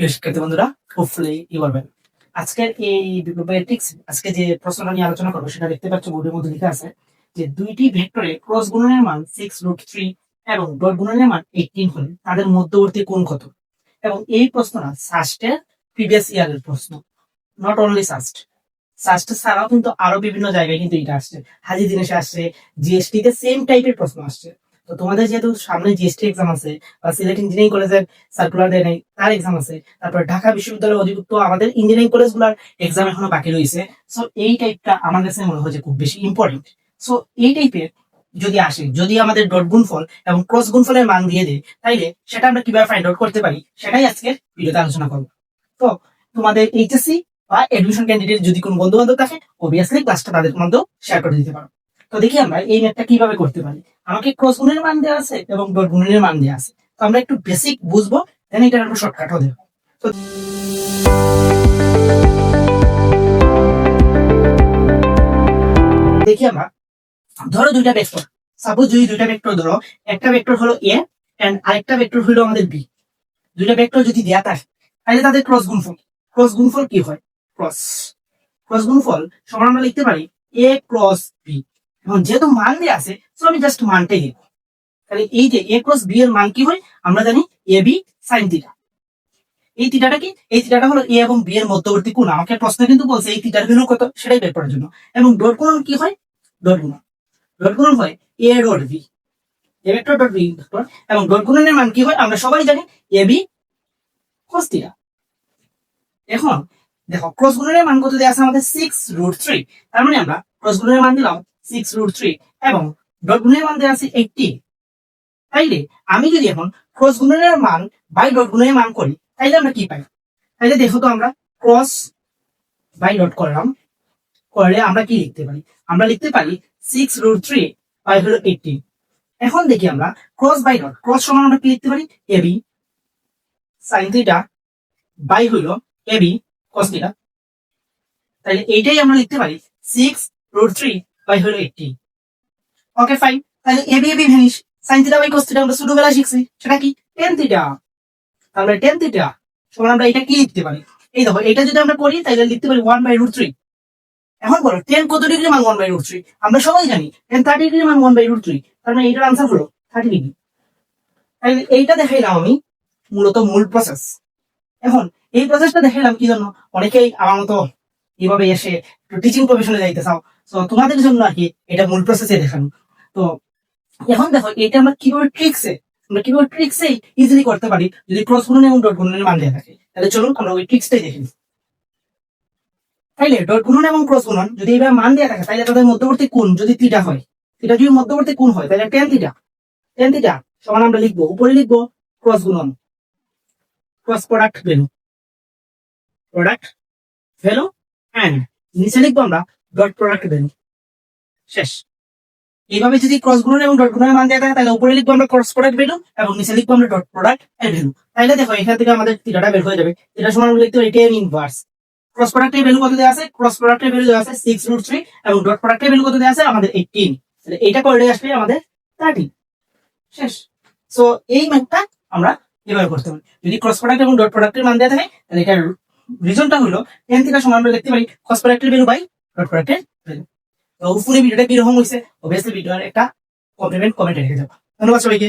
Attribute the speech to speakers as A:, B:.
A: বন্ধুরা হোপফুলি আজকের এই বিপ্লবেটিক্স আজকে যে প্রশ্নটা নিয়ে আলোচনা করব, সেটা দেখতে পাচ্ছ বোর্ডের মধ্যে আছে যে দুইটি ভেক্টরে ক্রস গুণনের মান সিক্স রুট থ্রি এবং ডট গুণনের মান এইটিন হলে তাদের মধ্যবর্তী কোণ কত? এবং এই প্রশ্নটা সাস্টের প্রিভিয়াস ইয়ারের প্রশ্ন নট অনলি সাস্ট সাস্ট ছাড়াও কিন্তু আরও বিভিন্ন জায়গায় কিন্তু এটা আসছে। হাজি দিনেশে আসছে জিএসটি তে সেম টাইপের প্রশ্ন আসছে। তো তোমাদের যেহেতু সামনে জিএসটি এক্সাম আছে, বা সিলেট ইঞ্জিনিয়ারিং কলেজের সার্কুলার দেয় নাই, তার এক্সাম আছে, তারপর ঢাকা বিশ্ববিদ্যালয়ের অধিভুক্ত আমাদের ইঞ্জিনিয়ারিং কলেজগুলোর এক্সাম এখনও বাকি রয়েছে। সো এই টাইপটা আমার কাছে মনে হয় যে খুব বেশি ইম্পর্টেন্ট সো এই টাইপের যদি আসে, যদি আমাদের ডট গুণফল এবং ক্রস গুণফলের মান দিয়ে দেয়, তাইলে সেটা আমরা কীভাবে ফাইন্ড আউট করতে পারি, সেটাই আজকের ভিডিওতে আলোচনা করব। তো, তোমাদের এইচএসসি বা এডমিশন ক্যান্ডিডেট যদি কোনো বন্ধু বান্ধব থাকে অবভিয়াসলি ক্লাসটা তাদের মধ্যেও শেয়ার করে দিতে পারো। তো দেখি আমরা এই ম্যাথটা কীভাবে করতে পারি? আমাকে ক্রস গুণের মান দেওয়া আছে এবং ডট গুণের মান দেওয়া আছে। তো আমরা একটু বেসিক বুঝব দেন এটার একটু শর্টকাটও দেবো। তো দেখি আমরা, ধরো দুইটা ভেক্টর সাপোজ যদি দুইটা ভেক্টর ধরো, একটা ভেক্টর হলো এ এন্ড আরেকটা ভেক্টর হলো আমাদের বি দুইটা ভেক্টর যদি দেয়া থাকে, তাহলে তাদের ক্রস গুণফল। ক্রস গুণফল কি হয়? ক্রস ক্রস গুণফল, সমান আমরা লিখতে পারি এ ক্রস বি এখন যেহেতু মান দেওয়া আছে তো আমি জাস্ট মানটাই লিখব। তাহলে এই যে এ ক্রস বি এর মান কি হয়? আমরা জানি এ বি সাইন থিটা এই থিটাটা কি? এই থিটাটা হলো এ এবং বি এর মধ্যবর্তী কোণ। আমাকে প্রশ্ন কিন্তু বলছে, এই থিটার ভ্যালু কত? সেটাই বের করার জন্য। এবং ডট গুণন কি হয়? ডট গুণন। ডট গুণন হয় A dot B A vector dot B vector এবং ডট গুণনের মান কি হয়? আমরা সবাই জানি এ বি cos থিটা এখন, দেখো ক্রস গুণনের মান কত দেওয়া আছে আমাদের? সিক্স রুট থ্রি তার মানে আমরা ক্রস গুণনের মান দিলাম সিক্স রুট থ্রি এবং ডট গুণনের মান দেওয়া আছে এইটটি তাইলে আমি যদি এখন ক্রস গুণনের মান বাই ডট গুণনের মান করি, তাইলে আমরা কি পাই? তাইলে দেখো তো আমরা ক্রস বাই ডট করলাম। করলে আমরা কি লিখতে পারি? আমরা লিখতে পারি সিক্স রুট থ্রি বাই হলো এইটটি এখন দেখি আমরা ক্রস বাই ডট ক্রস সমান আমরা কি লিখতে পারি? এবি সাইন থিটা বাই হইল এবি cos থিটা তাহলে এইটাই আমরা লিখতে পারি সিক্স রুট থ্রি বাই হলো এইটটি ওকে ফাইন তাহলে AB AB vanish sine theta by cos theta আমরা ছোটবেলায় শিখছি। সেটা কি? টেন থিটা তাহলে টেন থিটা সমান আমরা এটা কি লিখতে পারি? এই দেখো, এটা যদি আমরা করি, তাহলে লিখতে পারি ওয়ান বাই রুট থ্রি এখন বলো টেন কত ডিগ্রি মান ওয়ান বাই রুট থ্রি আমরা সবাই জানি টেন থার্টি ডিগ্রি মান ওয়ান বাই রুট থ্রি তার মানে এইটার আনসার হলো থার্টি ডিগ্রি তাহলে এইটা দেখাইলাম আমি মূলত মূল প্রসেস এখন এই প্রসেসটা দেখাইলাম কি জন্য? অনেকেই আমার মতো এইভাবে এসে টিচিং প্রফেশনে যাইতে চাও? তো তোমাদের জন্য আর কি এটা মূল প্রসেসে দেখানো। তো, এখন দেখো, এটা আমরা কীভাবে ট্রিক্সে আমরা কীভাবে ট্রিক্সে ইজিলি করতে পারি, যদি ক্রস গুণন এবং ডট গুণনের মান দেওয়া থাকে। তাহলে চলুন আমরা ওই ট্রিক্সটাই দেখি তাইলে ডট গুণন এবং ক্রস গুণন যদি এইভাবে মান দেওয়া থাকে তাহলে তাদের মধ্যবর্তী কোণ যদি থিটা হয় থিটা যদি মধ্যবর্তী কোণ হয়, তাহলে টেন থিটা টেন থিটা সমান আমরা লিখব, উপরে লিখব ক্রস গুণন cross product value product value and নিচে লিখব আমরা ডট প্রোডাক্ট ভ্যালু শেষ। এইভাবে যদি ক্রস গুণন এবং ডট গুণনের মান দেওয়া থাকে, তাহলে উপরে লিখব আমরা ক্রস প্রোডাক্ট ভ্যালু এবং নিচে লিখব আমরা ডট প্রোডাক্টের ভ্যালু তাহলে দেখো, এখান থেকে আমাদের থিটাটা বের হয়ে যাবে। এটা সমান লিখতে পারি টেন ইনভার্স ক্রস প্রোডাক্টের ভ্যালু কত দেওয়া আছে? ক্রস প্রোডাক্টের ভ্যালু দেওয়া আছে সিক্স রুট থ্রি এবং ডট প্রোডাক্টের ভ্যালু কত দেওয়া আছে? আমাদের এইটিন তাহলে এইটা করলে আসবে আমাদের থার্টি শেষ। সো এই ম্যাথটা আমরা এভাবে করতে পারি। যদি ক্রস প্রোডাক্ট এবং ডট প্রোডাক্টের মান দেওয়া থাকে, তাহলে এটার রিজনটা হলো এন থেকে সময় আমরা দেখতে পারি প্রোডাক্টের ভ্যালু বাই ডট ভ্যালু উপরে ভিডিওটা কীরকম হয়েছে অবভিয়াসলি ভিডিওর একটা কমপ্লিমেন্ট কমেন্ট রেখে যাব ধন্যবাদ সবাইকে।